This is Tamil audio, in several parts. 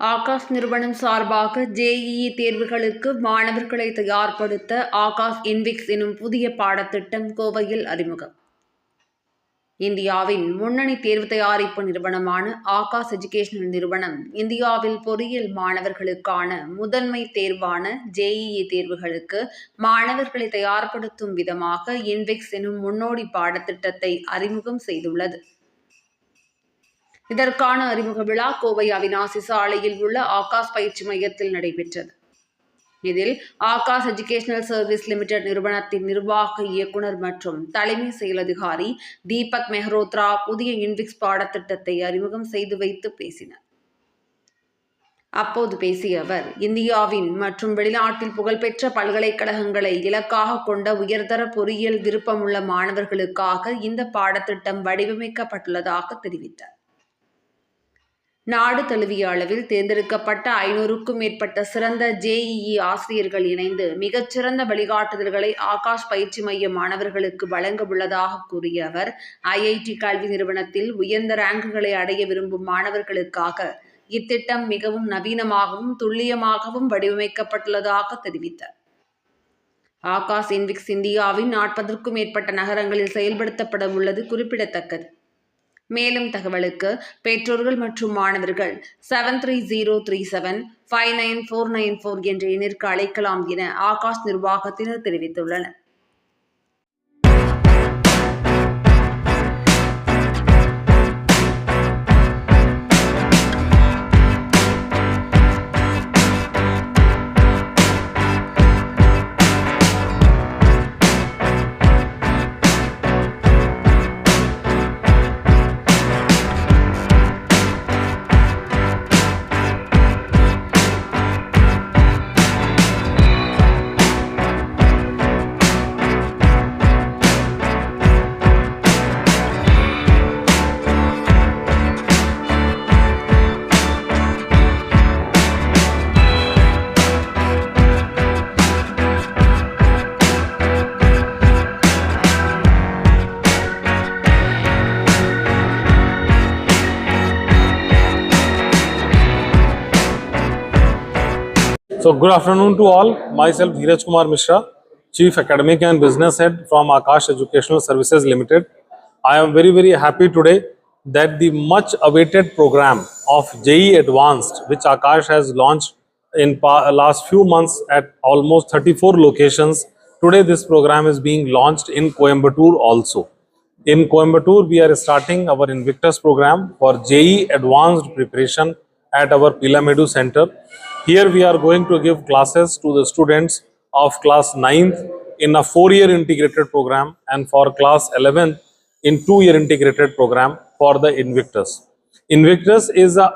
ஆகாஷ் நிறுவனம் சார்பாக ஜேஇஇ தேர்வுகளுக்கு மாணவர்களை தயார்படுத்த ஆகாஷ் இன்விக்ஸ் எனும் புதிய பாடத்திட்டம் கோவையில் அறிமுகம். இந்தியாவின் முன்னணி தேர்வு தயாரிப்பு நிறுவனமான ஆகாஷ் எஜுகேஷனல் நிறுவனம் இந்தியாவில் பொறியியல் மாணவர்களுக்கான முதன்மை தேர்வான ஜேஇஇ தேர்வுகளுக்கு மாணவர்களை தயார்படுத்தும் விதமாக இன்விக்ஸ் எனும் முன்னோடி பாடத்திட்டத்தை அறிமுகம் செய்துள்ளது. இதற்கான அறிமுக விழா கோவை அவினாசி சாலையில் உள்ள ஆகாஷ் பயிற்சி மையத்தில் நடைபெற்றது. இதில் ஆகாஷ் எஜுகேஷனல் சர்வீஸ் லிமிடெட் நிறுவனத்தின் நிர்வாக இயக்குனர் மற்றும் தலைமை செயல் அதிகாரி தீபக் மெஹ்ரோத்ரா புதிய இன்விக்ஸ் பாடத்திட்டத்தை அறிமுகம் செய்து வைத்து பேசினார். அப்போது பேசிய அவர் இந்தியாவின் மற்றும் வெளிநாட்டில் புகழ்பெற்ற பல்கலைக்கழகங்களை இலக்காக கொண்ட உயர்தர பொறியியல் விருப்பமுள்ள மாணவர்களுக்காக இந்த பாடத்திட்டம் வடிவமைக்கப்பட்டுள்ளதாக தெரிவித்தார். நாடு தழுவிய அளவில் தேர்ந்தெடுக்கப்பட்ட ஐநூறுக்கும் மேற்பட்ட சிறந்த ஜேஇஇ ஆசிரியர்கள் இணைந்து மிகச்சிறந்த வழிகாட்டுதல்களை ஆகாஷ் பயிற்சி மைய மாணவர்களுக்கு வழங்க உள்ளதாக கூறிய அவர் ஐஐடி கல்வி நிறுவனத்தில் உயர்ந்த ரேங்குகளை அடைய விரும்பும் மாணவர்களுக்காக இத்திட்டம் மிகவும் நவீனமாகவும் துல்லியமாகவும் வடிவமைக்கப்பட்டுள்ளதாக தெரிவித்தார். ஆகாஷ் இன்விக்ஸ் இந்தியாவின் நாற்பதற்கும் மேற்பட்ட நகரங்களில் செயல்படுத்தப்பட உள்ளது குறிப்பிடத்தக்கது. மேலும் தகவலுக்கு பெற்றோர்கள் மற்றும் மாணவர்கள் seven three zero three seven five nine four nine four என்ற எண்ணிற்கு அழைக்கலாம் என ஆகாஷ் நிர்வாகத்தினர் தெரிவித்துள்ளனர். So good afternoon to all. Myself Dheeraj Kumar Mishra, Chief Academic and Business Head from Akash Educational Services Limited. I am very very happy today that the much awaited program of JE Advanced, which Akash has launched in last few months at almost 34 locations. Today this program is being launched in Coimbatore also. In Coimbatore, we are starting our Invictus program for JE Advanced Preparation at our Pilamedu Center. Here, we are going to give classes to the students of class 9th in a four year integrated program and for class 11th in two year integrated program for the Invictus. Invictus is a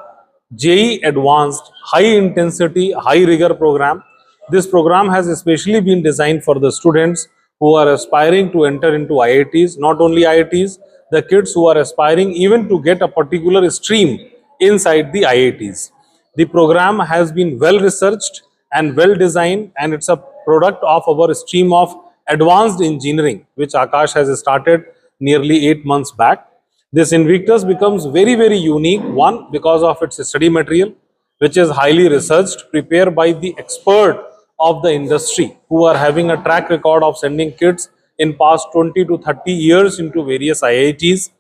JE Advanced high intensity, high rigor program this program has especially been designed for the students who are aspiring to enter into IITs, not only IITs, the kids who are aspiring even to get a particular stream inside the IITs. The program has been well researched and well designed, and it's a product of our stream of advanced engineering, which Akash has started nearly eight months back. This Invictus becomes very, very unique. One, because of its study material, which is highly researched, prepared by the expert of the industry who are having a track record of sending kids in past 20 to 30 years into various IITs.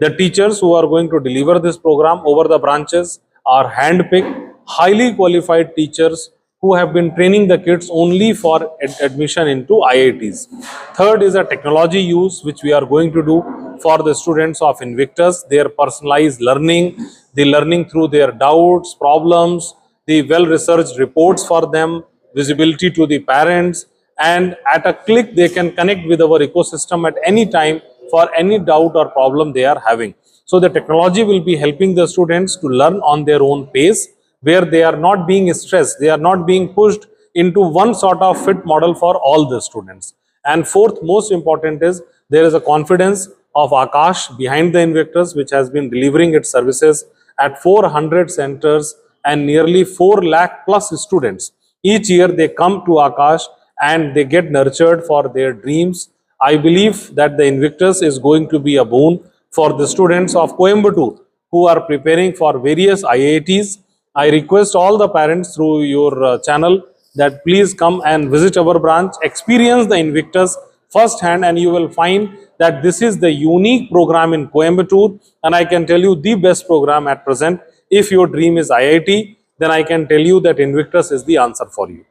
The teachers who are going to deliver this program over the branches are handpicked, highly qualified teachers who have been training the kids only for ad- admission into IITs. Third is a technology use, which we are going to do for the students of Invictus, their personalized learning, the learning through their doubts, problems, the well researched reports for them, visibility to the parents, and at a click, they can connect with our ecosystem at any time for any doubt or problem they are having. So, the technology will be helping the students to learn on their own pace where they are not being stressed, they are not being pushed into one sort of fit model for all the students. And fourth, most important is there is a confidence of Akash behind the Invictus, which has been delivering its services at 400 centers and nearly 4 lakh plus students. Each year they come to Akash and they get nurtured for their dreams. I believe that the Invictus is going to be a boon for the students of Coimbatore who are preparing for various IITs I request all the parents through your uh, channel that please come and visit our branch, experience the Invictus firsthand, and you will find that this is the unique program in Coimbatore. And I can tell you the best program at present. If your dream is IIT, then I can tell you that Invictus is the answer for you.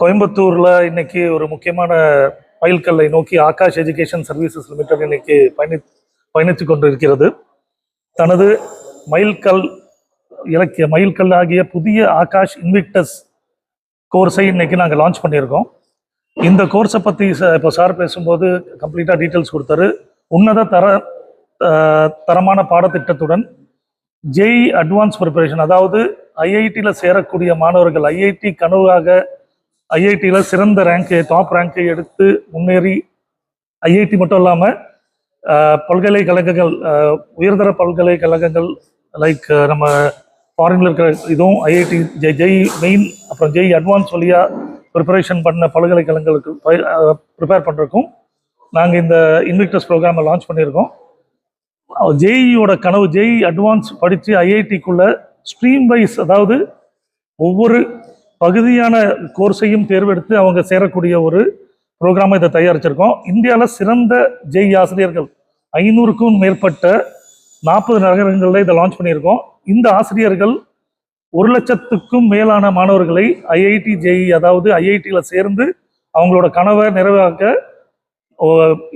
கோயம்புத்தூர்ல இன்னைக்கு ஒரு முக்கியமான மைல்கல்லை நோக்கி ஆகாஷ் எஜுகேஷன் சர்வீசஸ் லிமிடெட் இன்னைக்கு பயணி பயணித்து கொண்டிருக்கிறது தனது மைல்கல் இலக்கிய மயில்கல் ஆகிய புதிய ஆகாஷ் இன்விக்டஸ் கோர்ஸை இன்னைக்கு நாங்கள் லான்ச் பண்ணியிருக்கோம். இந்த கோர்ஸை பற்றி இப்போ சார் பேசும்போது கம்ப்ளீட்டாக டீட்டெயில்ஸ் கொடுத்தாரு. உன்னத தர தரமான பாடத்திட்டத்துடன் ஜெய் அட்வான்ஸ் ப்ரிப்பரேஷன் அதாவது ஐஐடியில் சேரக்கூடிய மாணவர்கள் ஐஐடி கனவாக ஐஐடியில் சிறந்த ரேங்க்கு டாப் ரேங்கை எடுத்து முன்னேறி ஐஐடி மட்டும் இல்லாமல் பல்கலைக்கழகங்கள் உயர்தர பல்கலைக்கழகங்கள் லைக் நம்ம ஃபாரினில் இருக்கிற இதுவும் ஐஐடி ஜெய் ஜெய் மெயின் அப்புறம் ஜெய் அட்வான்ஸ் வழியாக ப்ரிப்பரேஷன் பண்ண பல்கலைக்கழகங்களுக்கு ப்ரிப்பேர் பண்ணுறதுக்கும் நாங்கள் இந்த இன்விக்டஸ் ப்ரோக்ராமை லான்ச் பண்ணியிருக்கோம். ஜேஇயோட கனவு ஜேஇ அட்வான்ஸ் படித்து ஐஐடிக்குள்ள ஸ்ட்ரீம் வைஸ் அதாவது ஒவ்வொரு பகுதியான கோர்ஸையும் தேர்வெடுத்து அவங்க சேரக்கூடிய ஒரு ப்ரோக்ராமை இதை தயாரிச்சிருக்கோம். இந்தியாவில் சிறந்த ஜெய் ஆசிரியர்கள் ஐநூறுக்கும் மேற்பட்ட நாற்பது நகரங்களில் இதை லான்ச் பண்ணியிருக்கோம். இந்த ஆசிரியர்கள் ஒரு லட்சத்துக்கும் மேலான மாணவர்களை ஐஐடி ஜேஇ அதாவது ஐஐடியில் சேர்ந்து அவங்களோட கனவை நிறைவாக்க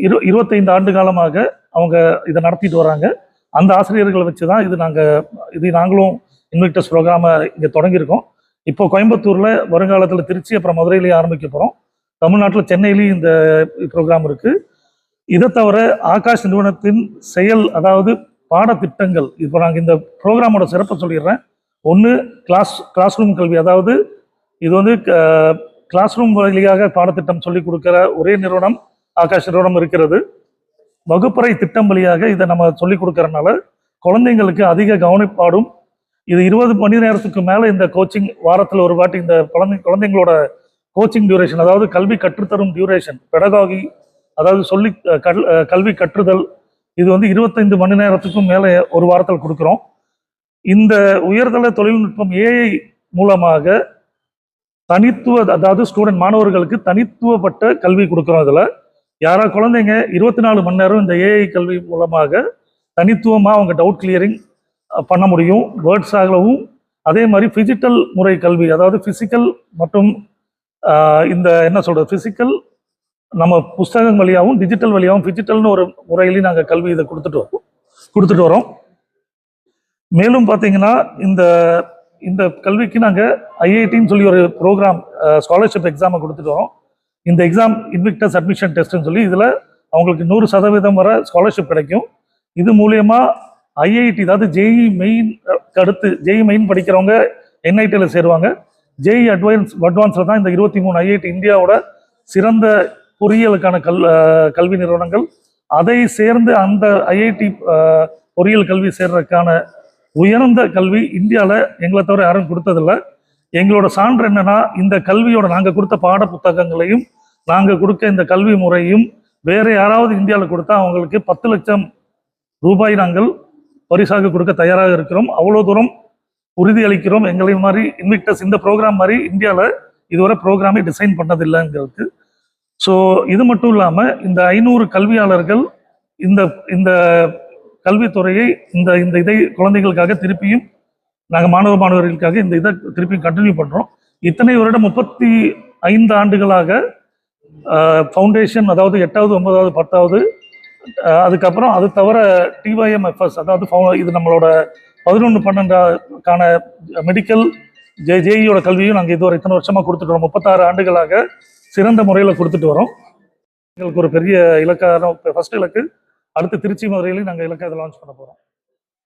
இரு இருபத்தைந்து ஆண்டு காலமாக அவங்க இதை நடத்திட்டு வராங்க. அந்த ஆசிரியர்களை வச்சு தான் இது நாங்கள் இது நாங்களும் இன்விக்டஸ் ப்ரோக்ராமை இங்கே தொடங்கியிருக்கோம். இப்போ கோயம்புத்தூரில் வருங்காலத்தில் திருச்சி அப்புறம் மதுரையிலேயே ஆரம்பிக்க போகிறோம் தமிழ்நாட்டில் சென்னையிலையும் இந்த ப்ரோக்ராம் இருக்குது இதை தவிர ஆகாஷ் நிறுவனத்தின் செயல் அதாவது பாடத்திட்டங்கள். இப்போ நாங்கள் இந்த ப்ரோக்ராமோட சிறப்பை சொல்லிடுறேன். ஒன்று கிளாஸ் கிளாஸ் ரூம் கல்வி. அதாவது இது வந்து கிளாஸ் ரூம் வழியாக பாடத்திட்டம் சொல்லி கொடுக்குற ஒரே நிறுவனம் ஆகாஷ் நிறுவனம் இருக்கிறது. வகுப்பறை திட்டம் வழியாக இதை நம்ம சொல்லி கொடுக்கறனால குழந்தைங்களுக்கு அதிக கவனிப்பாடும் இது இருபது மணி நேரத்துக்கு மேலே இந்த கோச்சிங் வாரத்தில் ஒரு வாட்டி இந்த குழந்தை குழந்தைங்களோட கோச்சிங் டியூரேஷன் அதாவது கல்வி கற்றுத்தரும் டியூரேஷன் பெடகாகி அதாவது சொல்லி கல் கல்வி கற்றுதல் இது வந்து இருபத்தைந்து மணி நேரத்துக்கும் மேலே ஒரு வாரத்தில் கொடுக்குறோம். இந்த உயர்தர தொழில்நுட்பம் ஏஐ மூலமாக தனித்துவ அதாவது ஸ்டூடெண்ட் மாணவர்களுக்கு தனித்துவப்பட்ட கல்வி கொடுக்குறோம் இதில். யாரா குழந்தைங்க இருபத்தி நாலு மணி நேரம் இந்த ஏஐ கல்வி மூலமாக தனித்துவமாக அவங்க டவுட் கிளியரிங் பண்ண முடியும். வேர்ட்ஸ் ஆகவும் அதே மாதிரி ஃபிசிக்கல் முறை கல்வி அதாவது ஃபிசிக்கல் மற்றும் இந்த என்ன சொல்கிறது ஃபிசிக்கல் நம்ம புஸ்தகம் வழியாகவும் டிஜிட்டல் வழியாகவும் டிஜிட்டல்னு ஒரு முறையிலையும் நாங்கள் கல்வி இதை கொடுத்துட்டு வரோம் கொடுத்துட்டு வரோம் மேலும் பார்த்தீங்கன்னா இந்த இந்த கல்விக்கு நாங்கள் ஐஐடின்னு சொல்லி ஒரு ப்ரோக்ராம் ஸ்காலர்ஷிப் எக்ஸாமை கொடுத்துட்டு வரோம் இந்த எக்ஸாம் இன்விக்டஸ் அட்மிஷன் டெஸ்ட்னு சொல்லி இதில் அவங்களுக்கு நூறு சதவீதம் வர ஸ்காலர்ஷிப் கிடைக்கும். இது மூலயமா ஐஐடி அதாவது ஜேஇ மெயின் அடுத்து ஜேஇ மெயின் படிக்கிறவங்க என்ஐடியில் சேருவாங்க. ஜேஇ அட்வான்ஸ் அட்வான்ஸில் தான் இந்த இருபத்தி மூணு ஐஐடி இந்தியாவோட சிறந்த பொறியியலுக்கான கல் கல்வி நிறுவனங்கள் அதை சேர்ந்து அந்த ஐஐடி பொறியியல் கல்வி சேர்றதுக்கான உயர்ந்த கல்வி இந்தியாவில் எங்களை தவிர யாரும் கொடுத்ததில்ல. எங்களோட சான்று என்னன்னா இந்த கல்வியோட நாங்கள் கொடுத்த பாட புத்தகங்களையும் நாங்கள் கொடுக்க இந்த கல்வி முறையும் வேறு யாராவது இந்தியாவில் கொடுத்தா அவங்களுக்கு பத்து லட்சம் ரூபாய் நாங்கள் பரிசாக கொடுக்க தயாராக இருக்கிறோம். அவ்வளோ தூரம் உறுதி அளிக்கிறோம். எங்களை மாதிரி இன்விக்டஸ் இந்த ப்ரோக்ராம் மாதிரி இந்தியாவில் இதுவரை ப்ரோக்ராமே டிசைன் பண்ணதில்லைங்கிறதுக்கு. ஸோ இது மட்டும் இல்லாமல் இந்த ஐநூறு கல்வியாளர்கள் இந்த இந்த கல்வித்துறையை இந்த இந்த இதை குழந்தைகளுக்காக திருப்பியும் நாங்கள் மாணவ மாணவர்களுக்காக இந்த இதை திருப்பியும் கண்டினியூ பண்ணுறோம் இத்தனை வருடம் முப்பத்தி ஐந்து ஆண்டுகளாக ஃபவுண்டேஷன் அதாவது எட்டாவது ஒன்பதாவது பத்தாவது அதுக்கப்புறம் அது தவிர டிஒய்எம்எஃப்எஸ் அதாவது இது நம்மளோட பதினொன்று பன்னெண்டாக்கான மெடிக்கல் ஜே ஜேஇயோட கல்வியும் நாங்கள் இதுவரை இத்தனை வருஷமாக கொடுத்துட்டு வரோம். முப்பத்தாறு ஆண்டுகளாக சிறந்த முறையில் கொடுத்துட்டு வரோம். எங்களுக்கு ஒரு பெரிய இலக்கான ஃபர்ஸ்ட் இலக்கு. அடுத்து திருச்சி மதுரையிலையும் நாங்கள் இலக்கை லான்ச் பண்ண போகிறோம்